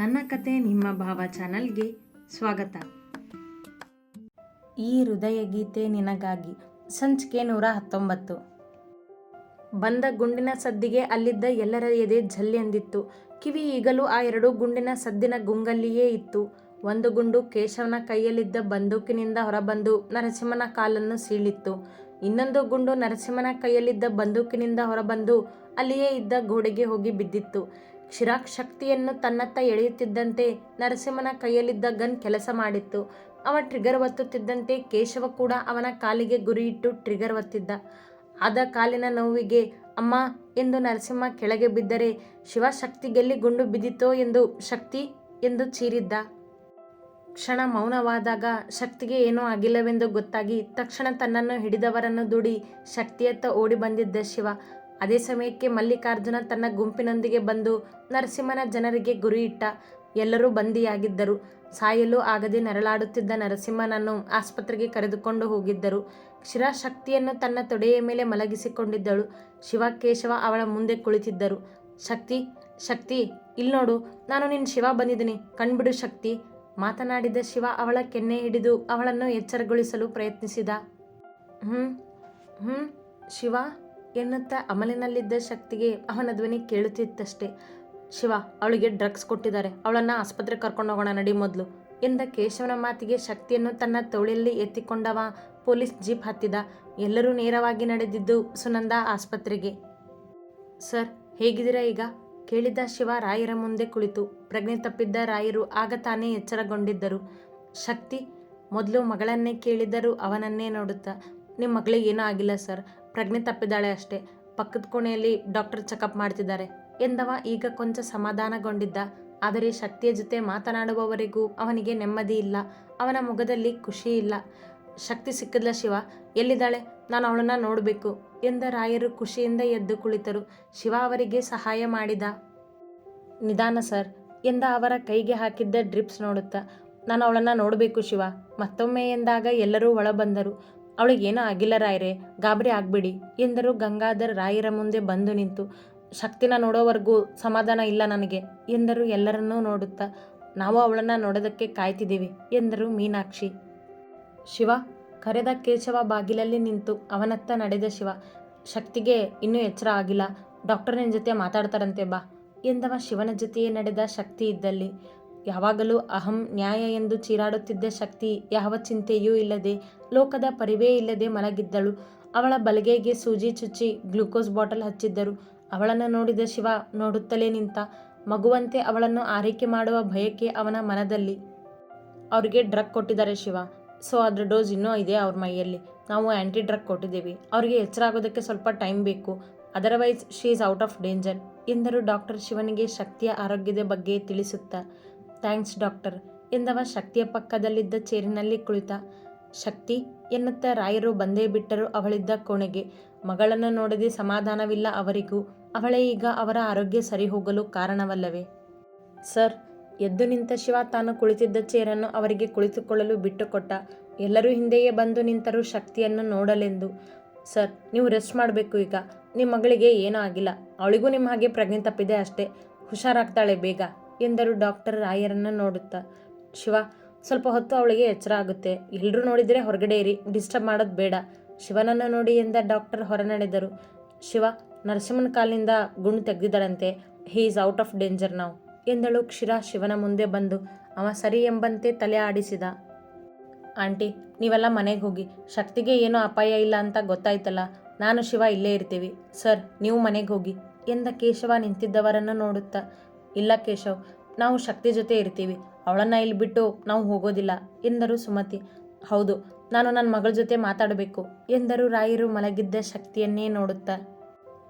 ನನ್ನ ಕತೆ ನಿಮ್ಮ ಭಾವ ಚಾನಲ್ಗೆ ಸ್ವಾಗತ. ಈ ಹೃದಯ ಗೀತೆ ನಿನಗಾಗಿ ಸಂಚಿಕೆ ನೂರ ಹತ್ತೊಂಬತ್ತು. ಬಂದ ಗುಂಡಿನ ಸದ್ದಿಗೆ ಅಲ್ಲಿದ್ದ ಎಲ್ಲರ ಎದೆ ಜಲ್ಲಿ ಎಂದಿತ್ತು. ಕಿವಿ ಈಗಲೂ ಆ ಎರಡು ಗುಂಡಿನ ಸದ್ದಿನ ಗುಂಗಲ್ಲಿಯೇ ಇತ್ತು. ಒಂದು ಗುಂಡು ಕೇಶವನ ಕೈಯಲ್ಲಿದ್ದ ಬಂದೂಕಿನಿಂದ ಹೊರಬಂದು ನರಸಿಂಹನ ಕಾಲನ್ನು ಸೀಳಿತ್ತು. ಇನ್ನೊಂದು ಗುಂಡು ನರಸಿಂಹನ ಕೈಯಲ್ಲಿದ್ದ ಬಂದೂಕಿನಿಂದ ಹೊರಬಂದು ಅಲ್ಲಿಯೇ ಇದ್ದ ಗೋಡೆಗೆ ಹೋಗಿ ಬಿದ್ದಿತ್ತು. ಶಿರಾಕ್ ಶಕ್ತಿಯನ್ನು ತನ್ನತ್ತ ಎಳೆಯುತ್ತಿದ್ದಂತೆ ನರಸಿಂಹನ ಕೈಯಲ್ಲಿದ್ದ ಗನ್ ಕೆಲಸ ಮಾಡಿತ್ತು. ಅವ ಟ್ರಿಗರ್ ಒತ್ತುತ್ತಿದ್ದಂತೆ ಕೇಶವ ಕೂಡ ಅವನ ಕಾಲಿಗೆ ಗುರಿಯಿಟ್ಟು ಟ್ರಿಗರ್ ಒತ್ತಿದ್ದ. ಆದ ಕಾಲಿನ ನೋವಿಗೆ, ಅಮ್ಮ, ಎಂದು ನರಸಿಂಹ ಕೆಳಗೆ ಬಿದ್ದರೆ ಶಿವ ಶಕ್ತಿಗೆಲ್ಲಿ ಗುಂಡು ಬಿದ್ದಿತೋ ಎಂದು ಶಕ್ತಿ ಎಂದು ಚೀರಿದ್ದ. ಕ್ಷಣ ಮೌನವಾದಾಗ ಶಕ್ತಿಗೆ ಏನೂ ಆಗಿಲ್ಲವೆಂದು ಗೊತ್ತಾಗಿ ತಕ್ಷಣ ತನ್ನನ್ನು ಹಿಡಿದವರನ್ನು ದುಡಿ ಶಕ್ತಿಯತ್ತ ಓಡಿ ಬಂದಿದ್ದ ಶಿವ. ಅದೇ ಸಮಯಕ್ಕೆ ಮಲ್ಲಿಕಾರ್ಜುನ ತನ್ನ ಗುಂಪಿನೊಂದಿಗೆ ಬಂದು ನರಸಿಂಹನ ಜನರಿಗೆ ಗುರಿಯಿಟ್ಟ ಎಲ್ಲರೂ ಬಂದಿಯಾಗಿದ್ದರು. ಸಾಯಲು ಆಗದೆ ನರಳಾಡುತ್ತಿದ್ದ ನರಸಿಂಹನನ್ನು ಆಸ್ಪತ್ರೆಗೆ ಕರೆದುಕೊಂಡು ಹೋಗಿದ್ದರು. ಶಿರಾಶಕ್ತಿಯನ್ನು ತನ್ನ ತೊಡೆಯ ಮೇಲೆ ಮಲಗಿಸಿಕೊಂಡಿದ್ದಳು. ಶಿವ ಕೇಶವ ಅವಳ ಮುಂದೆ ಕುಳಿತಿದ್ದರು. ಶಕ್ತಿ ಶಕ್ತಿ ಇಲ್ಲಿ ನೋಡು, ನಾನು ನಿನ್ನ ಶಿವ ಬಂದಿದ್ದೀನಿ. ಕಣ್ಬಿಡು ಶಕ್ತಿ, ಮಾತನಾಡಿದ ಶಿವ ಅವಳ ಕೆನ್ನೆ ಹಿಡಿದು ಅವಳನ್ನು ಎಚ್ಚರಗೊಳಿಸಲು ಪ್ರಯತ್ನಿಸಿದ. ಹ್ಞೂ ಹ್ಞೂ ಶಿವ ಎನ್ನುತ್ತಾ ಅಮಲಿನಲ್ಲಿದ್ದ ಶಕ್ತಿಗೆ ಅವನ ಧ್ವನಿ ಕೇಳುತ್ತಿತ್ತಷ್ಟೇ. ಶಿವ, ಅವಳಿಗೆ ಡ್ರಗ್ಸ್ ಕೊಟ್ಟಿದ್ದಾರೆ. ಅವಳನ್ನು ಆಸ್ಪತ್ರೆಗೆ ಕರ್ಕೊಂಡು ಹೋಗೋಣ, ನಡಿ ಮೊದಲು ಎಂದ ಕೇಶವನ ಮಾತಿಗೆ ಶಕ್ತಿಯನ್ನು ತನ್ನ ತೋಳಿಯಲ್ಲಿ ಎತ್ತಿಕೊಂಡವ ಪೊಲೀಸ್ ಜೀಪ್ ಹತ್ತಿದ. ಎಲ್ಲರೂ ನೇರವಾಗಿ ನಡೆದಿದ್ದು ಸುನಂದ ಆಸ್ಪತ್ರೆಗೆ. ಸರ್, ಹೇಗಿದ್ದೀರಾ ಈಗ? ಕೇಳಿದ ಶಿವ ರಾಯರ ಮುಂದೆ ಕುಳಿತು. ಪ್ರಜ್ಞೆ ತಪ್ಪಿದ್ದ ರಾಯರು ಆಗ ತಾನೇ ಎಚ್ಚರಗೊಂಡಿದ್ದರು. ಶಕ್ತಿ, ಮೊದಲು ಮಗಳನ್ನೇ ಕೇಳಿದ್ದರೂ ಅವನನ್ನೇ ನೋಡುತ್ತಾ, ನಿಮ್ಮ ಮಗಳಿಗೆ ಏನೂ ಆಗಿಲ್ಲ ಸರ್. ಪ್ರಜ್ಞೆ ತಪ್ಪಿದ್ದಾಳೆ ಅಷ್ಟೇ. ಪಕ್ಕದ ಕೋಣೆಯಲ್ಲಿ ಡಾಕ್ಟರ್ ಚೆಕಪ್ ಮಾಡ್ತಿದ್ದಾರೆ. ಎಂದವ ಈಗ ಕೊಂಚ ಸಮಾಧಾನಗೊಂಡಿದ್ದ. ಆದರೆ ಶಕ್ತಿಯ ಜೊತೆ ಮಾತನಾಡುವವರೆಗೂ ಅವನಿಗೆ ನೆಮ್ಮದಿ ಇಲ್ಲ. ಅವನ ಮುಖದಲ್ಲಿ ಖುಷಿ ಇಲ್ಲ. ಶಕ್ತಿ ಸಿಕ್ಕಿದ್ಲ ಶಿವ? ಎಲ್ಲಿದ್ದಾಳೆ? ನಾನು ಅವಳನ್ನು ನೋಡಬೇಕು ಎಂದ ರಾಯರು ಖುಷಿಯಿಂದ ಎದ್ದು ಕುಳಿತರು. ಶಿವ ಅವರಿಗೆ ಸಹಾಯ ಮಾಡಿದ. ನಿಧಾನ ಸರ್ ಎಂದ ಅವರ ಕೈಗೆ ಹಾಕಿದ್ದ ಡ್ರಿಪ್ಸ್ ನೋಡುತ್ತಾ. ನಾನು ಅವಳನ್ನು ನೋಡಬೇಕು ಶಿವ. ಮತ್ತೊಮ್ಮೆ ಎಂದಾಗ ಎಲ್ಲರೂ ಒಳ ಬಂದರು ಏನೋ ಆಗಿಲ್ಲ ರಾಯರೇ, ಗಾಬರಿ ಆಗಬೇಡಿ ಎಂದರು ಗಂಗಾಧರ್ ರಾಯರ ಮುಂದೆ ಬಂದು ನಿಂತು. ಶಕ್ತಿನ ನೋಡೋವರೆಗೂ ಸಮಾಧಾನ ಇಲ್ಲ ನನಗೆ ಎಂದರು ಎಲ್ಲರನ್ನೂ ನೋಡುತ್ತಾ. ನಾವು ಅವಳನ್ನು ನೋಡೋದಕ್ಕೆ ಕಾಯ್ತಿದ್ದೀವಿ ಎಂದರು ಮೀನಾಕ್ಷಿ. ಶಿವ, ಕರೆದ ಕೇಶವ ಬಾಗಿಲಲ್ಲಿ ನಿಂತು ಅವನತ್ತ ನಡೆದ ಶಿವ, ಶಕ್ತಿಗೆ ಇನ್ನೂ ಎಚ್ಚರ ಆಗಿಲ್ಲ. ಡಾಕ್ಟರ್ನ ಜೊತೆ ಮಾತಾಡ್ತಾರಂತೆ ಬಾ ಎಂದವ ಶಿವನ ಜೊತೆಯೇ ನಡೆದ ಶಕ್ತಿ ಇದ್ದಲ್ಲಿ. ಯಾವಾಗಲೂ ಅಹಂ ನ್ಯಾಯ ಎಂದು ಚೀರಾಡುತ್ತಿದ್ದ ಶಕ್ತಿ ಯಾವ ಚಿಂತೆಯೂ ಇಲ್ಲದೆ, ಲೋಕದ ಪರಿವೇ ಇಲ್ಲದೆ ಮಲಗಿದ್ದಳು. ಅವಳ ಬಲಗೈಗೆ ಸೂಜಿ ಚುಚ್ಚಿ ಗ್ಲೂಕೋಸ್ ಬಾಟಲ್ ಹಚ್ಚಿದ್ದರು. ಅವಳನ್ನು ನೋಡಿದ ಶಿವ ನೋಡುತ್ತಲೇ ನಿಂತ, ಮಗುವಂತೆ ಅವಳನ್ನು ಆರೈಕೆ ಮಾಡುವ ಭಯಕ್ಕೆ ಅವನ ಮನದಲ್ಲಿ, ಅವರಿಗೆ ಡ್ರಗ್ ಕೊಟ್ಟಿದ್ದಾರೆ ಶಿವ. ಸೊ, ಅದರ ಡೋಸ್ ಇನ್ನೂ ಇದೆ ಅವ್ರ ಮೈಯಲ್ಲಿ. ನಾವು ಆ್ಯಂಟಿ ಡ್ರಗ್ ಕೊಟ್ಟಿದ್ದೀವಿ. ಅವರಿಗೆ ಎಚ್ಚರ ಆಗೋದಕ್ಕೆ ಸ್ವಲ್ಪ ಟೈಮ್ ಬೇಕು. Otherwise she is out of danger ಎಂದರು ಡಾಕ್ಟರ್ ಶಿವನಿಗೆ ಶಕ್ತಿಯ ಆರೋಗ್ಯದ ಬಗ್ಗೆ ತಿಳಿಸುತ್ತಾ. ಥ್ಯಾಂಕ್ಸ್ ಡಾಕ್ಟರ್ ಎಂದವ ಶಕ್ತಿಯ ಪಕ್ಕದಲ್ಲಿದ್ದ ಚೇರಿನಲ್ಲಿ ಕುಳಿತ. ಶಕ್ತಿ ಎನ್ನುತ್ತ ರಾಯರು ಬಂದೇ ಬಿಟ್ಟರು ಅವಳಿದ್ದ ಕೋಣೆಗೆ. ಮಗಳನ್ನು ನೋಡದೆ ಸಮಾಧಾನವಿಲ್ಲ ಅವರಿಗೂ. ಅವಳೇ ಈಗ ಅವರ ಆರೋಗ್ಯ ಸರಿ ಹೋಗಲು ಕಾರಣವಲ್ಲವೇ? ಸರ್, ಎದ್ದು ನಿಂತ ಶಿವ ತಾನು ಕುಳಿತಿದ್ದ ಚೇರನ್ನು ಅವರಿಗೆ ಕುಳಿತುಕೊಳ್ಳಲು ಬಿಟ್ಟುಕೊಟ್ಟ. ಎಲ್ಲರೂ ಹಿಂದೆಯೇ ಬಂದು ನಿಂತರು ಶಕ್ತಿಯನ್ನು ನೋಡಲೆಂದು. ಸರ್, ನೀವು ರೆಸ್ಟ್ ಮಾಡಬೇಕು ಈಗ. ನಿಮ್ಮ ಮಗಳಿಗೆ ಏನೂ ಆಗಿಲ್ಲ. ಅವಳಿಗೂ ನಿಮ್ಮ ಹಾಗೆ ಪ್ರಜ್ಞೆ ತಪ್ಪಿದೆ ಅಷ್ಟೇ. ಹುಷಾರಾಗ್ತಾಳೆ ಬೇಗ. ಎಂದರು ಡಾಕ್ಟರ್ ರಾಯರನ್ನು ನೋಡುತ್ತಾ. ಶಿವ, ಸ್ವಲ್ಪ ಹೊತ್ತು ಅವಳಿಗೆ ಎಚ್ಚರ ಆಗುತ್ತೆ. ಎಲ್ಲರೂ ನೋಡಿದರೆ ಹೊರಗಡೆ ಇರಿ, ಡಿಸ್ಟರ್ಬ್ ಮಾಡೋದು ಬೇಡ. ಶಿವನನ್ನು ನೋಡಿ ಎಂದ ಡಾಕ್ಟರ್ ಹೊರ ನಡೆದರು ಶಿವ, ನರಸಿಂಹನ ಕಾಲಿನಿಂದ ಗುಂಡು ತೆಗೆದಿದ್ದಾಳಂತೆ. He is out of danger ನಾವು ಎಂದಳು ಕ್ಷಿರ ಶಿವನ ಮುಂದೆ ಬಂದು. ಅವ ಸರಿ ಎಂಬಂತೆ ತಲೆ ಆಡಿಸಿದ. ಆಂಟಿ, ನೀವೆಲ್ಲ ಮನೆಗೆ ಹೋಗಿ. ಶಕ್ತಿಗೆ ಏನೂ ಅಪಾಯ ಇಲ್ಲ ಅಂತ ಗೊತ್ತಾಯ್ತಲ್ಲ. ನಾನು ಶಿವ ಇಲ್ಲೇ ಇರ್ತೀವಿ. ಸರ್, ನೀವು ಮನೆಗೆ ಹೋಗಿ. ಎಂದ ಕೇಶವ ನಿಂತಿದ್ದವರನ್ನು ನೋಡುತ್ತಾ. ಇಲ್ಲ ಕೇಶವ್, ನಾವು ಶಕ್ತಿ ಜೊತೆ ಇರ್ತೀವಿ. ಅವಳನ್ನು ಇಲ್ಲಿ ಬಿಟ್ಟು ನಾವು ಹೋಗೋದಿಲ್ಲ, ಎಂದರು ಸುಮತಿ. ಹೌದು, ನಾನು ನನ್ನ ಮಗಳ ಜೊತೆ ಮಾತಾಡಬೇಕು ಎಂದರು ರಾಯರು ಮಲಗಿದ್ದ ಶಕ್ತಿಯನ್ನೇ ನೋಡುತ್ತಾ.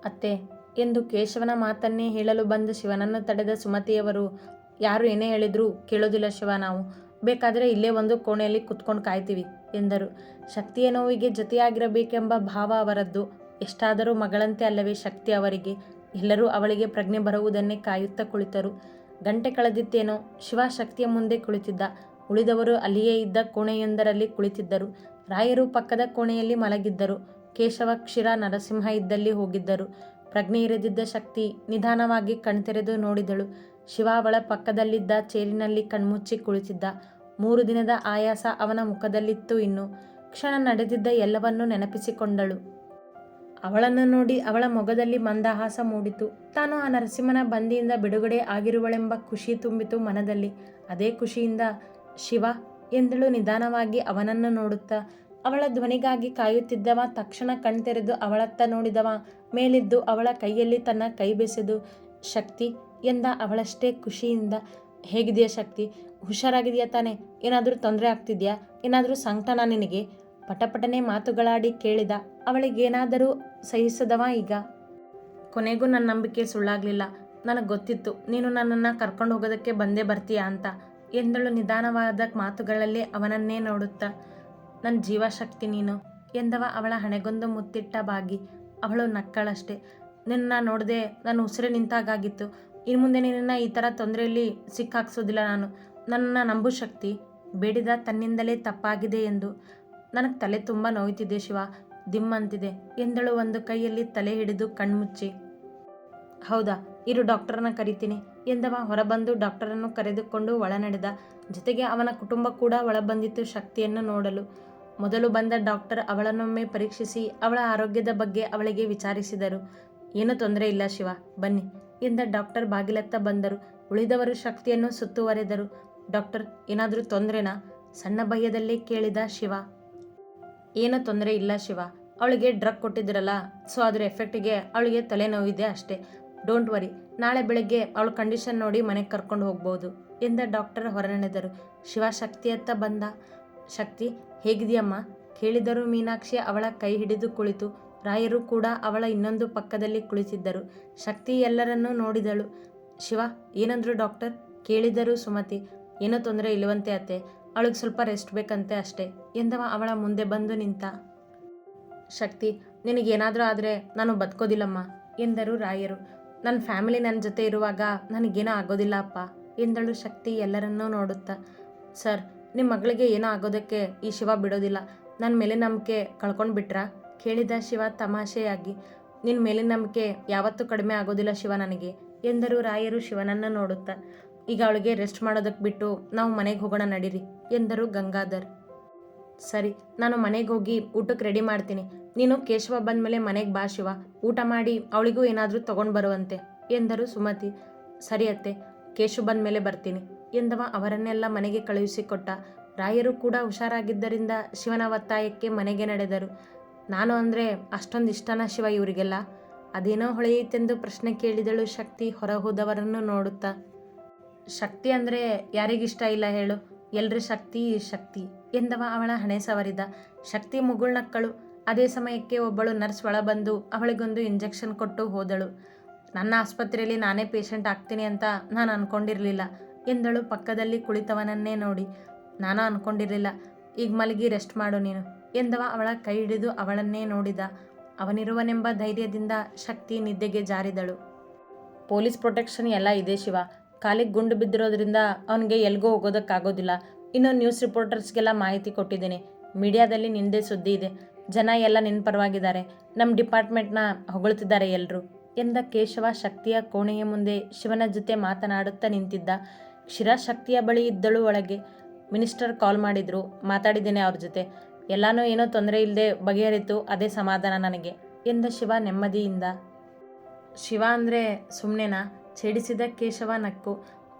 ಅತ್ತೆ, ಎಂದು ಕೇಶವನ ಮಾತನ್ನೇ ಹೇಳಲು ಬಂದ ಶಿವನನ್ನು ತಡೆದ ಸುಮತಿಯವರು, ಯಾರು ಏನೇ ಹೇಳಿದರೂ ಕೇಳೋದಿಲ್ಲ ಶಿವ ನಾವು. ಬೇಕಾದರೆ ಇಲ್ಲೇ ಒಂದು ಕೋಣೆಯಲ್ಲಿ ಕುತ್ಕೊಂಡು ಕಾಯ್ತೀವಿ, ಎಂದರು. ಶಕ್ತಿಯ ನೋವಿಗೆ ಜೊತೆಯಾಗಿರಬೇಕೆಂಬ ಭಾವ ಅವರದ್ದು. ಎಷ್ಟಾದರೂ ಮಗಳಂತೆ ಅಲ್ಲವೇ ಶಕ್ತಿ ಅವರಿಗೆ. ಎಲ್ಲರೂ ಅವಳಿಗೆ ಪ್ರಜ್ಞೆ ಬರುವುದನ್ನೇ ಕಾಯುತ್ತಾ ಕುಳಿತರು. ಗಂಟೆ ಕಳೆದಿತ್ತೇನೋ? ಶಿವ ಶಕ್ತಿಯ ಮುಂದೆ ಕುಳಿತಿದ್ದ. ಉಳಿದವರು ಅಲ್ಲಿಯೇ ಇದ್ದ ಕೋಣೆಯೊಂದರಲ್ಲಿ ಕುಳಿತಿದ್ದರು. ರಾಯರು ಪಕ್ಕದ ಕೋಣೆಯಲ್ಲಿ ಮಲಗಿದ್ದರು. ಕೇಶವ, ಕ್ಷೀರ, ನರಸಿಂಹ ಇದ್ದಲ್ಲಿ ಹೋಗಿದ್ದರು. ಪ್ರಜ್ಞೆ ಇರದಿದ್ದ ಶಕ್ತಿ ನಿಧಾನವಾಗಿ ಕಣ್ತೆರೆದು ನೋಡಿದಳು. ಶಿವ ಅವಳ ಪಕ್ಕದಲ್ಲಿದ್ದ ಚೇರಿನಲ್ಲಿ ಕಣ್ಮುಚ್ಚಿ ಕುಳಿತಿದ್ದ. ಮೂರು ದಿನದ ಆಯಾಸ ಅವನ ಮುಖದಲ್ಲಿತ್ತು ಇನ್ನು. ಕ್ಷಣ ನಡೆದಿದ್ದ ಎಲ್ಲವನ್ನೂ ನೆನಪಿಸಿಕೊಂಡಳು. ಅವಳನ್ನು ನೋಡಿ ಅವಳ ಮೊಗದಲ್ಲಿ ಮಂದಹಾಸ ಮೂಡಿತು. ತಾನು ಆ ನರಸಿಂಹನ ಬಂದಿಯಿಂದ ಬಿಡುಗಡೆ ಆಗಿರುವಳೆಂಬ ಖುಷಿ ತುಂಬಿತು ಮನದಲ್ಲಿ. ಅದೇ ಖುಷಿಯಿಂದ, ಶಿವ ಎಂದಳು ನಿಧಾನವಾಗಿ ಅವನನ್ನು ನೋಡುತ್ತಾ. ಅವಳ ಧ್ವನಿಗಾಗಿ ಕಾಯುತ್ತಿದ್ದವ ತಕ್ಷಣ ಕಣ್ತೆರೆದು ಅವಳತ್ತ ನೋಡಿದವ ಮೇಲಿದ್ದು ಅವಳ ಕೈಯಲ್ಲಿ ತನ್ನ ಕೈ ಬೆಸೆದು, ಶಕ್ತಿ ಎಂದ ಅವಳಷ್ಟೇ ಖುಷಿಯಿಂದ, ಹೇಗಿದೆಯಾ ಶಕ್ತಿ? ಹುಷಾರಾಗಿದೆಯಾ ತಾನೇ? ಏನಾದರೂ ತೊಂದರೆ ಆಗ್ತಿದೆಯಾ? ಏನಾದರೂ ಸಂಕಟನಾ ನಿನಗೆ? ಪಟಪಟನೆ ಮಾತುಗಳಾಡಿ ಕೇಳಿದ, ಅವಳಿಗೇನಾದರೂ ಸಹಿಸದವ ಈಗ? ಕೊನೆಗೂ ನನ್ನ ನಂಬಿಕೆ ಸುಳ್ಳಾಗ್ಲಿಲ್ಲ. ನನಗೆ ಗೊತ್ತಿತ್ತು, ನೀನು ನನ್ನನ್ನು ಕರ್ಕೊಂಡು ಹೋಗೋದಕ್ಕೆ ಬಂದೇ ಬರ್ತೀಯಾ ಅಂತ. ಎಂದಳು ನಿಧಾನವಾದ ಮಾತುಗಳಲ್ಲಿ ಅವನನ್ನೇ ನೋಡುತ್ತಾ. ನನ್ನ ಜೀವಶಕ್ತಿ ನೀನು, ಎಂದವ ಅವಳ ಹಣೆಗೊಂದು ಮುತ್ತಿಟ್ಟ ಬಾಗಿ. ಅವಳು ನಕ್ಕಳಷ್ಟೆ. ನಿನ್ನ ನೋಡದೆ ನಾನು ಉಸಿರು ನಿಂತಾಗಾಗಿತ್ತು. ಇನ್ನು ಮುಂದೆ ನಿನ್ನ ಈ ಥರ ತೊಂದರೆಯಲ್ಲಿ ಸಿಕ್ಕಾಕ್ಸೋದಿಲ್ಲ ನಾನು. ನನ್ನ ನಂಬು ಶಕ್ತಿ ಬೇಡಿದ ತನ್ನಿಂದಲೇ ತಪ್ಪಾಗಿದೆ ಎಂದು. ನನಗೆ ತಲೆ ತುಂಬ ನೋಯ್ತಿದೆ ಶಿವ. ದಿಮ್ಮಂತಿದೆ ಎಂದಳು ಒಂದು ಕೈಯಲ್ಲಿ ತಲೆ ಹಿಡಿದು ಕಣ್ಮುಚ್ಚಿ. ಹೌದಾ, ಇರು ಡಾಕ್ಟರನ್ನ ಕರಿತೀನಿ. ಎಂದವ ಹೊರಬಂದು ಡಾಕ್ಟರನ್ನು ಕರೆದುಕೊಂಡು ಒಳ ನಡೆದ ಜೊತೆಗೆ ಅವನ ಕುಟುಂಬ ಕೂಡ ಒಳಬಂದಿತ್ತು ಶಕ್ತಿಯನ್ನು ನೋಡಲು. ಮೊದಲು ಬಂದ ಡಾಕ್ಟರ್ ಅವಳನ್ನೊಮ್ಮೆ ಪರೀಕ್ಷಿಸಿ ಅವಳ ಆರೋಗ್ಯದ ಬಗ್ಗೆ ಅವಳಿಗೆ ವಿಚಾರಿಸಿದರು. ಏನೂ ತೊಂದರೆ ಇಲ್ಲ ಶಿವ, ಬನ್ನಿ ಎಂದ ಡಾಕ್ಟರ್ ಬಾಗಿಲತ್ತ ಬಂದರು. ಉಳಿದವರು ಶಕ್ತಿಯನ್ನು ಸುತ್ತುವರೆದರು. ಡಾಕ್ಟರ್, ಏನಾದರೂ ತೊಂದರೆನಾ? ಸಣ್ಣ ಭಯದಲ್ಲೇ ಕೇಳಿದ ಶಿವ. ಏನೂ ತೊಂದರೆ ಇಲ್ಲ ಶಿವ. ಅವಳಿಗೆ ಡ್ರಗ್ ಕೊಟ್ಟಿದ್ರಲ್ಲ ಸೊ ಅದರ ಎಫೆಕ್ಟಿಗೆ ಅವಳಿಗೆ ತಲೆನೋವಿದೆ ಅಷ್ಟೇ. ಡೋಂಟ್ ವರಿ, ನಾಳೆ ಬೆಳಗ್ಗೆ ಅವಳ ಕಂಡೀಷನ್ ನೋಡಿ ಮನೆಗೆ ಕರ್ಕೊಂಡು ಹೋಗ್ಬೋದು ಎಂದ ಡಾಕ್ಟರ್ ಹೊರನಡೆದರು ಶಿವ ಶಕ್ತಿಯತ್ತ ಬಂದ. ಶಕ್ತಿ, ಹೇಗಿದೆಯಮ್ಮ? ಕೇಳಿದರು ಮೀನಾಕ್ಷಿ ಅವಳ ಕೈ ಹಿಡಿದು ಕುಳಿತು. ರಾಯರು ಕೂಡ ಅವಳ ಇನ್ನೊಂದು ಪಕ್ಕದಲ್ಲಿ ಕುಳಿತಿದ್ದರು. ಶಕ್ತಿ ಎಲ್ಲರನ್ನೂ ನೋಡಿದಳು. ಶಿವ, ಏನಂದ್ರು ಡಾಕ್ಟರ್? ಕೇಳಿದರು ಸುಮತಿ, ಏನೋ ತೊಂದರೆ ಇಲ್ಲವಂತೆ ಅತ್ತೆ. ಅವಳಿಗೆ ಸ್ವಲ್ಪ ರೆಸ್ಟ್ ಬೇಕಂತೆ ಅಷ್ಟೇ. ಎಂದವ ಅವಳ ಮುಂದೆ ಬಂದು ನಿಂತ. ಶಕ್ತಿ, ನಿನಗೇನಾದರೂ ಆದರೆ ನಾನು ಬದುಕೋದಿಲ್ಲಮ್ಮ ಎಂದರು ರಾಯರು. ನನ್ನ ಫ್ಯಾಮಿಲಿ ನನ್ನ ಜೊತೆ ಇರುವಾಗ ನನಗೇನೋ ಆಗೋದಿಲ್ಲ ಅಪ್ಪ ಎಂದಳು ಶಕ್ತಿ ಎಲ್ಲರನ್ನೂ ನೋಡುತ್ತಾ. ಸರ್ ನಿಮ್ಮ ಮಗಳಿಗೆ ಏನೋ ಆಗೋದಕ್ಕೆ ಈ ಶಿವ ಬಿಡೋದಿಲ್ಲ. ನನ್ನ ಮೇಲೆ ನಂಬಿಕೆ ಕಳ್ಕೊಂಡು ಬಿಟ್ರಾ? ಕೇಳಿದ ಶಿವ ತಮಾಷೆಯಾಗಿ. ನಿನ್ನ ಮೇಲಿನ ನಂಬಿಕೆ ಯಾವತ್ತೂ ಕಡಿಮೆ ಆಗೋದಿಲ್ಲ ಶಿವ ನನಗೆ ಎಂದರು ರಾಯರು ಶಿವನನ್ನು ನೋಡುತ್ತಾ. ಈಗ ಅವಳಿಗೆ ರೆಸ್ಟ್ ಮಾಡೋದಕ್ಕೆ ಬಿಟ್ಟು ನಾವು ಮನೆಗೆ ಹೋಗೋಣ ನಡೀರಿ, ಎಂದರು ಗಂಗಾಧರ್. ಸರಿ, ನಾನು ಮನೆಗೆ ಹೋಗಿ ಊಟಕ್ಕೆ ರೆಡಿ ಮಾಡ್ತೀನಿ. ನೀನು ಕೇಶವ ಬಂದಮೇಲೆ ಮನೆಗೆ ಬಾ ಶಿವ, ಊಟ ಮಾಡಿ ಅವಳಿಗೂ ಏನಾದರೂ ತಗೊಂಡು ಬರುವಂತೆ, ಎಂದರು ಸುಮತಿ. ಸರಿ ಅತ್ತೆ, ಕೇಶು ಬಂದ ಮೇಲೆ ಬರ್ತೀನಿ, ಎಂದವ ಅವರನ್ನೆಲ್ಲ ಮನೆಗೆ ಕಳುಹಿಸಿಕೊಟ್ಟ ರಾಯರು ಕೂಡ ಹುಷಾರಾಗಿದ್ದರಿಂದ ಶಿವನ ಒತ್ತಾಯಕ್ಕೆ ಮನೆಗೆ ನಡೆದರು. ನಾನು ಅಂದರೆ ಅಷ್ಟೊಂದು ಇಷ್ಟನ ಶಿವ ಇವರಿಗೆಲ್ಲ? ಅದೇನೋ ಹೊಳೆಯಿತೆಂದು ಪ್ರಶ್ನೆ ಕೇಳಿದಳು ಶಕ್ತಿ ಹೊರಹೋದವರನ್ನು ನೋಡುತ್ತಾ. ಶಕ್ತಿ ಅಂದರೆ ಯಾರಿಗಿಷ್ಟ ಇಲ್ಲ ಹೇಳು. ಎಲ್ರ ಶಕ್ತಿ ಶಕ್ತಿ ಎಂದವ ಅವಳ ಹಣೆ ಸವರಿದ. ಶಕ್ತಿ ಮುಗುಳ್ನಕ್ಕಳು ಅದೇ ಸಮಯಕ್ಕೆ ಒಬ್ಬಳು ನರ್ಸ್ ಒಳ ಬಂದು ಅವಳಿಗೊಂದು ಇಂಜೆಕ್ಷನ್ ಕೊಟ್ಟು ಹೋದಳು. ನನ್ನ ಆಸ್ಪತ್ರೆಯಲ್ಲಿ ನಾನೇ ಪೇಷಂಟ್ ಆಗ್ತೀನಿ ಅಂತ ನಾನು ಅನ್ಕೊಂಡಿರಲಿಲ್ಲ ಎಂದಳು ಪಕ್ಕದಲ್ಲಿ ಕುಳಿತವನನ್ನೇ ನೋಡಿ. ನಾನು ಅಂದ್ಕೊಂಡಿರಲಿಲ್ಲ ಈಗ ಮಲಗಿ ರೆಸ್ಟ್ ಮಾಡು ನೀನು ಎಂದವ ಅವಳ ಕೈ ಹಿಡಿದು ಅವಳನ್ನೇ ನೋಡಿದ. ಅವನಿರುವನೆಂಬ ಧೈರ್ಯದಿಂದ ಶಕ್ತಿ ನಿದ್ದೆಗೆ ಜಾರಿದಳು. ಪೊಲೀಸ್ ಪ್ರೊಟೆಕ್ಷನ್ ಎಲ್ಲ ಇದೆ ಶಿವ. ಕಾಲಿಗೆ ಗುಂಡು ಬಿದ್ದಿರೋದ್ರಿಂದ ಅವನಿಗೆ ಎಲ್ಗೋ ಹೋಗೋದಕ್ಕಾಗೋದಿಲ್ಲ. ಇನ್ನು ನ್ಯೂಸ್ ರಿಪೋರ್ಟರ್ಸ್ಗೆಲ್ಲ ಮಾಹಿತಿ ಕೊಟ್ಟಿದ್ದೀನಿ. ಮೀಡಿಯಾದಲ್ಲಿ ನಿಂದೇ ಸುದ್ದಿ ಇದೆ. ಜನ ಎಲ್ಲ ನಿನ್ನ ಪರವಾಗಿದ್ದಾರೆ. ನಮ್ಮ ಡಿಪಾರ್ಟ್ಮೆಂಟ್ನ ಹೊಗಳ್ತಿದ್ದಾರೆ ಎಲ್ಲರೂ ಎಂದ ಕೇಶವ ಶಕ್ತಿಯ ಕೋಣೆಯ ಮುಂದೆ ಶಿವನ ಜೊತೆ ಮಾತನಾಡುತ್ತಾ ನಿಂತಿದ್ದ. ಕ್ಷಿರ ಶಕ್ತಿಯ ಬಳಿ ಇದ್ದಳು ಒಳಗೆ. ಮಿನಿಸ್ಟರ್ ಕಾಲ್ ಮಾಡಿದ್ರು. ಮಾತಾಡಿದ್ದೇನೆ ಅವ್ರ ಜೊತೆ. ಎಲ್ಲನೂ ಏನೋ ತೊಂದರೆ ಇಲ್ಲದೆ ಬಗೆಹರಿತು. ಅದೇ ಸಮಾಧಾನ ನನಗೆ. ಎಂದ ಶಿವ ನೆಮ್ಮದಿಯಿಂದ. ಶಿವ ಅಂದರೆ ಸುಮ್ಮನೆನಾ ಛೇಡಿಸಿದ ಕೇಶವ ನಕ್ಕು,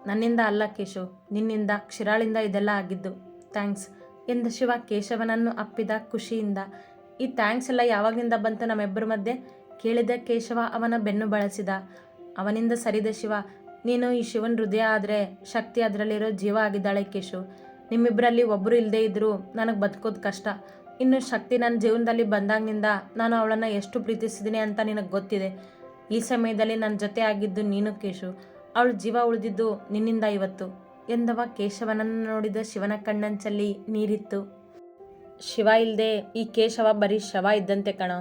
ನನ್ನಿಂದ ಅಲ್ಲ ಕೇಶವ್ ನಿನ್ನಿಂದ, ಕ್ಷಿರಾಳಿಂದ ಇದೆಲ್ಲ ಆಗಿದ್ದು, ಥ್ಯಾಂಕ್ಸ್ ಎಂದ ಶಿವ ಕೇಶವನನ್ನು ಅಪ್ಪಿದ ಖುಷಿಯಿಂದ. ಈ ಥ್ಯಾಂಕ್ಸ್ ಎಲ್ಲ ಯಾವಾಗಿಂದ ಬಂತು ನಮ್ಮಿಬ್ಬರ ಮಧ್ಯೆ? ಕೇಳಿದ ಕೇಶವ ಅವನ ಬೆನ್ನು ಬಳಸಿದ. ಅವನಿಂದ ಸರಿದ ಶಿವ, ನೀನು ಈ ಶಿವನ ಹೃದಯ ಆದರೆ, ಶಕ್ತಿ ಅದರಲ್ಲಿರೋ ಜೀವ ಆಗಿದ್ದಾಳೆ ಕೇಶು. ನಿಮ್ಮಿಬ್ಬರಲ್ಲಿ ಒಬ್ಬರು ಇಲ್ಲದೇ ಇದ್ದರೂ ನನಗೆ ಬದುಕೋದು ಕಷ್ಟ. ಇನ್ನು ಶಕ್ತಿ ನನ್ನ ಜೀವನದಲ್ಲಿ ಬಂದಾಗಿನಿಂದ ನಾನು ಅವಳನ್ನು ಎಷ್ಟು ಪ್ರೀತಿಸಿದ್ದೀನಿ ಅಂತ ನಿನಗೆ ಗೊತ್ತಿದೆ. ಈ ಸಮಯದಲ್ಲಿ ನನ್ನ ಜೊತೆ ಆಗಿದ್ದು ನೀನು ಕೇಶು. ಅವಳು ಜೀವ ಉಳಿದಿದ್ದು ನಿನ್ನಿಂದ ಇವತ್ತು ಎಂದವ ಕೇಶವನನ್ನು ನೋಡಿದ ಶಿವನ ಕಣ್ಣಂಚಲ್ಲಿ ನೀರಿತ್ತು. ಶಿವ ಇಲ್ಲದೆ ಈ ಕೇಶವ ಬರೀ ಶವ ಇದ್ದಂತೆ ಕಣ.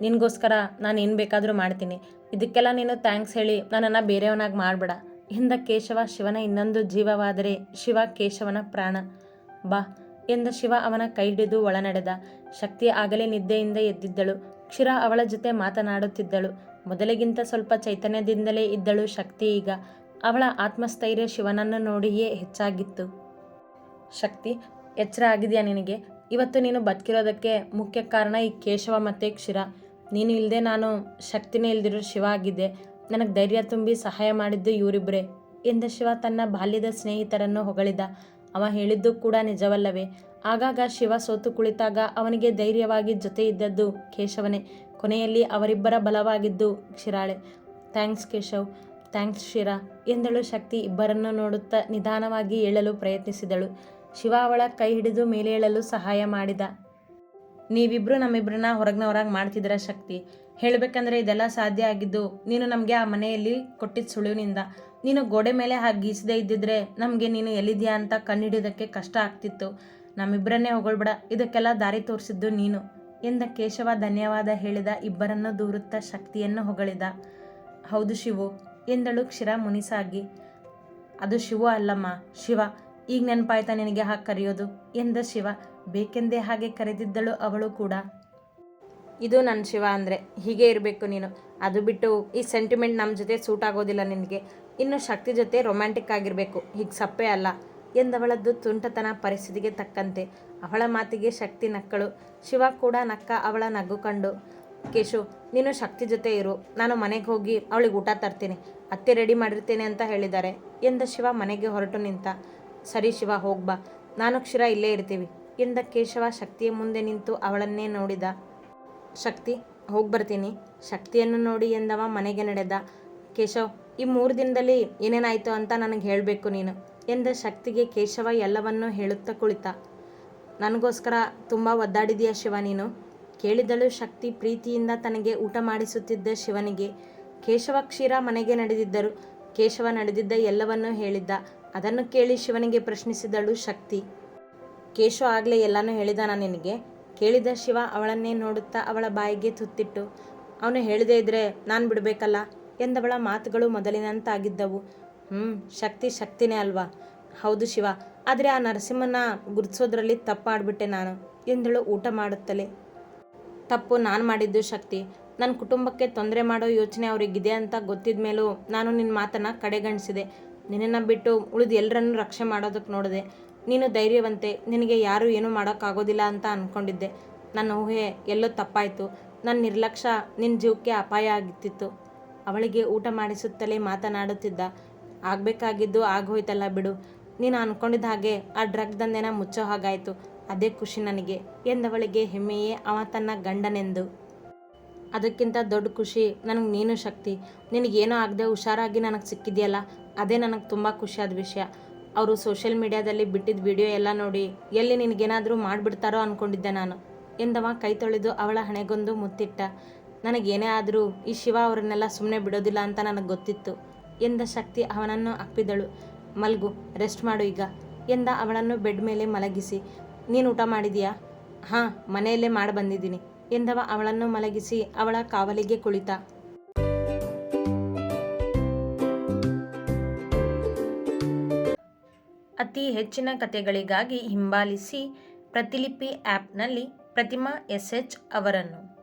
ನಿನಗೋಸ್ಕರ ನಾನು ಏನು ಬೇಕಾದರೂ ಮಾಡ್ತೀನಿ. ಇದಕ್ಕೆಲ್ಲ ನೀನು ಥ್ಯಾಂಕ್ಸ್ ಹೇಳಿ ನನ್ನನ್ನು ಬೇರೆಯವನಾಗಿ ಮಾಡಬೇಡ ಎಂದ ಕೇಶವ ಶಿವನ ಇನ್ನೊಂದು ಜೀವವಾದರೆ ಶಿವ ಕೇಶವನ ಪ್ರಾಣ. ಬಾ ಎಂದ ಶಿವ ಅವನ ಕೈ ಹಿಡಿದು ಒಳನಡೆದ. ಶಕ್ತಿ ಆಗಲೇ ನಿದ್ದೆಯಿಂದ ಎದ್ದಿದ್ದಳು. ಕ್ಷೀರ ಅವಳ ಜೊತೆ ಮಾತನಾಡುತ್ತಿದ್ದಳು. ಮೊದಲಿಗಿಂತ ಸ್ವಲ್ಪ ಚೈತನ್ಯದಿಂದಲೇ ಇದ್ದಳು ಶಕ್ತಿ ಈಗ. ಅವಳ ಆತ್ಮಸ್ಥೈರ್ಯ ಶಿವನನ್ನು ನೋಡಿಯೇ ಹೆಚ್ಚಾಗಿತ್ತು. ಶಕ್ತಿ, ಎಚ್ಚರ ಆಗಿದೆಯಾ ನಿನಗೆ? ಇವತ್ತು ನೀನು ಬದುಕಿರೋದಕ್ಕೆ ಮುಖ್ಯ ಕಾರಣ ಈ ಕೇಶವ ಮತ್ತು ಕ್ಷೀರ. ನೀನು ಇಲ್ಲದೆ ನಾನು ಶಕ್ತಿನೇ ಇಲ್ದಿರೋ ಶಿವ ಆಗಿದ್ದೆ. ನನಗೆ ಧೈರ್ಯ ತುಂಬಿ ಸಹಾಯ ಮಾಡಿದ್ದು ಇವರಿಬ್ಬರೇ ಎಂದ ಶಿವ ತನ್ನ ಬಾಲ್ಯದ ಸ್ನೇಹಿತರನ್ನು ಹೊಗಳಿದ. ಅವ ಹೇಳಿದ್ದು ಕೂಡ ನಿಜವಲ್ಲವೇ. ಆಗಾಗ ಶಿವ ಸೋತು ಕುಳಿತಾಗ ಅವನಿಗೆ ಧೈರ್ಯವಾಗಿ ಜೊತೆ ಇದ್ದದ್ದು ಕೇಶವನೇ. ಕೊನೆಯಲ್ಲಿ ಅವರಿಬ್ಬರ ಬಲವಾಗಿದ್ದು, ಶಿರಾಳೆ, ಥ್ಯಾಂಕ್ಸ್ ಕೇಶವ್, ಥ್ಯಾಂಕ್ಸ್ ಶಿರಾ ಎಂದಳು ಶಕ್ತಿ ಇಬ್ಬರನ್ನು ನೋಡುತ್ತಾ ನಿಧಾನವಾಗಿ ಏಳಲು ಪ್ರಯತ್ನಿಸಿದಳು. ಶಿವ ಅವಳ ಕೈ ಹಿಡಿದು ಮೇಲೇಳಲು ಸಹಾಯ ಮಾಡಿದ. ನೀವಿಬ್ರು ನಮ್ಮಿಬ್ಬರನ್ನ ಹೊರಗಿನ ಹೊರಗೆ ಮಾಡ್ತಿದ್ದೀರ ಶಕ್ತಿ. ಹೇಳಬೇಕಂದ್ರೆ ಇದೆಲ್ಲ ಸಾಧ್ಯ ಆಗಿದ್ದು, ನೀನು ನಮಗೆ ಆ ಮನೆಯಲ್ಲಿ ಕೊಟ್ಟಿದ್ದ ಸುಳಿವಿನಿಂದ. ನೀನು ಗೋಡೆ ಮೇಲೆ ಹಾಗೆ ಗೀಸದೇ ಇದ್ದಿದ್ರೆ ನಮಗೆ ನೀನು ಎಲ್ಲಿದ್ಯಾ ಅಂತ ಕಣ್ಣಿಡಿಯೋದಕ್ಕೆ ಕಷ್ಟ ಆಗ್ತಿತ್ತು. ನಮ್ಮಿಬ್ಬರನ್ನೇ ಹೊಗಳ್ಬೇಡ. ಇದಕ್ಕೆಲ್ಲ ದಾರಿ ತೋರಿಸಿದ್ದು ನೀನು. ಎಂದ ಕೇಶವ ಧನ್ಯವಾದ ಹೇಳಿದ ಇಬ್ಬರನ್ನು ದೂರುತ್ತ ಶಕ್ತಿಯನ್ನು ಹೊಗಳಿದ. ಹೌದು ಶಿವು, ಎಂದಳು ಕ್ಷಿರ ಮುನಿಸಾಗಿ. ಅದು ಶಿವ ಅಲ್ಲಮ್ಮ, ಶಿವ, ಈಗ ನೆನಪಾಯ್ತಾ ನಿನಗೆ ಹಾಗೆ ಕರೆಯೋದು? ಎಂದ ಶಿವ, ಬೇಕೆಂದೇ ಹಾಗೆ ಕರೆದಿದ್ದಳು ಅವಳು ಕೂಡ. ಇದು ನನ್ನ ಶಿವ ಅಂದರೆ, ಹೀಗೆ ಇರಬೇಕು ನೀನು. ಅದು ಬಿಟ್ಟು ಈ ಸೆಂಟಿಮೆಂಟ್ ನಮ್ಮ ಜೊತೆ ಸೂಟ್ ಆಗೋದಿಲ್ಲ ನಿನಗೆ. ಇನ್ನು ಶಕ್ತಿ ಜೊತೆ ರೊಮ್ಯಾಂಟಿಕ್ ಆಗಿರಬೇಕು. ಹೀಗೆ ಸಪ್ಪೆ ಅಲ್ಲ. ಎಂದವಳದ್ದು ತುಂಟತನ ಪರಿಸ್ಥಿತಿಗೆ ತಕ್ಕಂತೆ. ಅವಳ ಮಾತಿಗೆ ಶಕ್ತಿ ನಕ್ಕಳು. ಶಿವ ಕೂಡ ನಕ್ಕ ಅವಳ ನಗು ಕಂಡು, ಕೇಶು, ನೀನು ಶಕ್ತಿ ಜೊತೆ ಇರು. ನಾನು ಮನೆಗೆ ಹೋಗಿ ಅವಳಿಗೆ ಊಟ ತರ್ತೀನಿ. ಅತ್ತೆ ರೆಡಿ ಮಾಡಿರ್ತೇನೆ ಅಂತ ಹೇಳಿದ್ದಾರೆ ಎಂದ ಶಿವ ಮನೆಗೆ ಹೊರಟು ನಿಂತ. ಸರಿ ಶಿವ ಹೋಗ್ಬಾ ನಾನು ಕ್ಷೀರ ಇಲ್ಲೇ ಇರ್ತೀವಿ ಎಂದ ಕೇಶವ ಶಕ್ತಿಯ ಮುಂದೆ ನಿಂತು ಅವಳನ್ನೇ ನೋಡಿದ. ಶಕ್ತಿ, ಹೋಗಿ ಬರ್ತೀನಿ. ಶಕ್ತಿಯನ್ನು ನೋಡಿ ಎಂದವ ಮನೆಗೆ ನಡೆದ. ಕೇಶವ್, ಈ ಮೂರು ದಿನದಲ್ಲಿ ಏನೇನಾಯಿತು ಅಂತ ನನಗೆ ಹೇಳಬೇಕು ನೀನು. ಎಂದ ಶಕ್ತಿಗೆ ಕೇಶವ ಎಲ್ಲವನ್ನೂ ಹೇಳುತ್ತಾ ಕುಳಿತ. ನನಗೋಸ್ಕರ ತುಂಬ ಒದ್ದಾಡಿದೀಯ ಶಿವ ನೀನು. ಕೇಳಿದಳು ಶಕ್ತಿ ಪ್ರೀತಿಯಿಂದ ತನಗೆ ಊಟ ಮಾಡಿಸುತ್ತಿದ್ದ ಶಿವನಿಗೆ. ಕೇಶವ ಕ್ಷೀರ ಮನೆಗೆ ನಡೆದಿದ್ದರು. ಕೇಶವ ನಡೆದಿದ್ದ ಎಲ್ಲವನ್ನೂ ಹೇಳಿದ್ದ. ಅದನ್ನು ಕೇಳಿ ಶಿವನಿಗೆ ಪ್ರಶ್ನಿಸಿದಳು ಶಕ್ತಿ. ಕೇಶವ ಆಗಲೇ ಎಲ್ಲನೂ ಹೇಳಿದಾನ ನಿನಗೆ? ಕೇಳಿದ ಶಿವ ಅವಳನ್ನೇ ನೋಡುತ್ತಾ ಅವಳ ಬಾಯಿಗೆ ತುತ್ತಿಟ್ಟು, ಅವನು ಹೇಳದೇ ಇದ್ರೆ ನಾನು ಬಿಡಬೇಕಲ್ಲ ಎಂದವಳ ಮಾತುಗಳು ಮೊದಲಿನಂತಾಗಿದ್ದವು. ಹ್ಞೂ ಶಕ್ತಿ ಶಕ್ತಿನೇ ಅಲ್ವಾ? ಹೌದು ಶಿವ. ಆದರೆ ಆ ನರಸಿಂಹನ ಗುರುತಿಸೋದ್ರಲ್ಲಿ ತಪ್ಪಾಡ್ಬಿಟ್ಟೆ ನಾನು. ಎಂದಳು ಊಟ ಮಾಡುತ್ತಲೇ. ತಪ್ಪು, ನಾನು ಮಾಡಿದ್ದು ಶಕ್ತಿ. ನನ್ನ ಕುಟುಂಬಕ್ಕೆ ತೊಂದರೆ ಮಾಡೋ ಯೋಚನೆ ಅವರಿಗಿದೆ ಅಂತ ಗೊತ್ತಿದ ಮೇಲೂ ನಾನು ನಿನ್ನ ಮಾತನ್ನು ಕಡೆಗಣಿಸಿದೆ. ನಿನ್ನನ್ನು ಬಿಟ್ಟು ಉಳಿದು ಎಲ್ಲರನ್ನೂ ರಕ್ಷೆ ಮಾಡೋದಕ್ಕೆ ನೋಡಿದೆ. ನೀನು ಧೈರ್ಯವಂತೆ, ನಿನಗೆ ಯಾರೂ ಏನೂ ಮಾಡೋಕ್ಕಾಗೋದಿಲ್ಲ ಅಂತ ಅಂದ್ಕೊಂಡಿದ್ದೆ ನನ್ನ ಊಹೆ ಎಲ್ಲೋ ತಪ್ಪಾಯಿತು. ನನ್ನ ನಿರ್ಲಕ್ಷ್ಯ ನಿನ್ನ ಜೀವಕ್ಕೆ ಅಪಾಯ ಆಗಿತ್ತಿತ್ತು ಅವಳಿಗೆ ಊಟ ಮಾಡಿಸುತ್ತಲೇ ಮಾತನಾಡುತ್ತಿದ್ದ. ಆಗಬೇಕಾಗಿದ್ದು ಆಗೋಯ್ತಲ್ಲ ಬಿಡು. ನೀನು ಅಂದ್ಕೊಂಡಿದ್ದ ಹಾಗೆ ಆ ಡ್ರಗ್ ದಂಧೆನ ಮುಚ್ಚೋ ಹಾಗಾಯಿತು. ಅದೇ ಖುಷಿ ನನಗೆ, ಎಂದವಳಿಗೆ ಹೆಮ್ಮೆಯೇ ಅವ ತನ್ನ ಗಂಡನೆಂದು. ಅದಕ್ಕಿಂತ ದೊಡ್ಡ ಖುಷಿ ನನಗೆ ನೀನು ಶಕ್ತಿ. ನಿನಗೇನೋ ಆಗದೆ ಹುಷಾರಾಗಿ ನನಗೆ ಸಿಕ್ಕಿದೆಯಲ್ಲ, ಅದೇ ನನಗೆ ತುಂಬ ಖುಷಿಯಾದ ವಿಷಯ. ಅವರು ಸೋಷಿಯಲ್ ಮೀಡ್ಯಾದಲ್ಲಿ ಬಿಟ್ಟಿದ್ದ ವಿಡಿಯೋ ಎಲ್ಲ ನೋಡಿ ಎಲ್ಲಿ ನಿನಗೇನಾದರೂ ಮಾಡಿಬಿಡ್ತಾರೋ ಅಂದ್ಕೊಂಡಿದ್ದೆ ನಾನು, ಎಂದವ ಕೈ ತೊಳೆದು ಅವಳ ಹಣೆಗೊಂದು ಮುತ್ತಿಟ್ಟ. ನನಗೇನೇ ಆದರೂ ಈ ಶಿವ ಅವರನ್ನೆಲ್ಲ ಸುಮ್ಮನೆ ಬಿಡೋದಿಲ್ಲ ಅಂತ ನನಗೆ ಗೊತ್ತಿತ್ತು. ಎಂದ ಶಕ್ತಿ ಅವನನ್ನು ಅಪ್ಪಿದಳು. ಮಲ್ಗು, ರೆಸ್ಟ್ ಮಾಡು ಈಗ. ಎಂದ ಅವಳನ್ನು ಬೆಡ್ ಮೇಲೆ ಮಲಗಿಸಿ, ನೀನು ಊಟ ಮಾಡಿದೀಯಾ? ಹಾಂ, ಮನೆಯಲ್ಲೇ ಮಾಡಿ ಬಂದಿದ್ದೀನಿ ಎಂದವ ಅವಳನ್ನು ಮಲಗಿಸಿ ಅವಳ ಕಾವಲಿಗೆ ಕುಳಿತ. ಅತಿ ಹೆಚ್ಚಿನ ಕಥೆಗಳಿಗಾಗಿ ಹಿಂಬಾಲಿಸಿ ಪ್ರತಿಲಿಪಿ ಆ್ಯಪ್ನಲ್ಲಿ ಪ್ರತಿಮಾ ಎಸ್ ಎಚ್ ಅವರನ್ನು.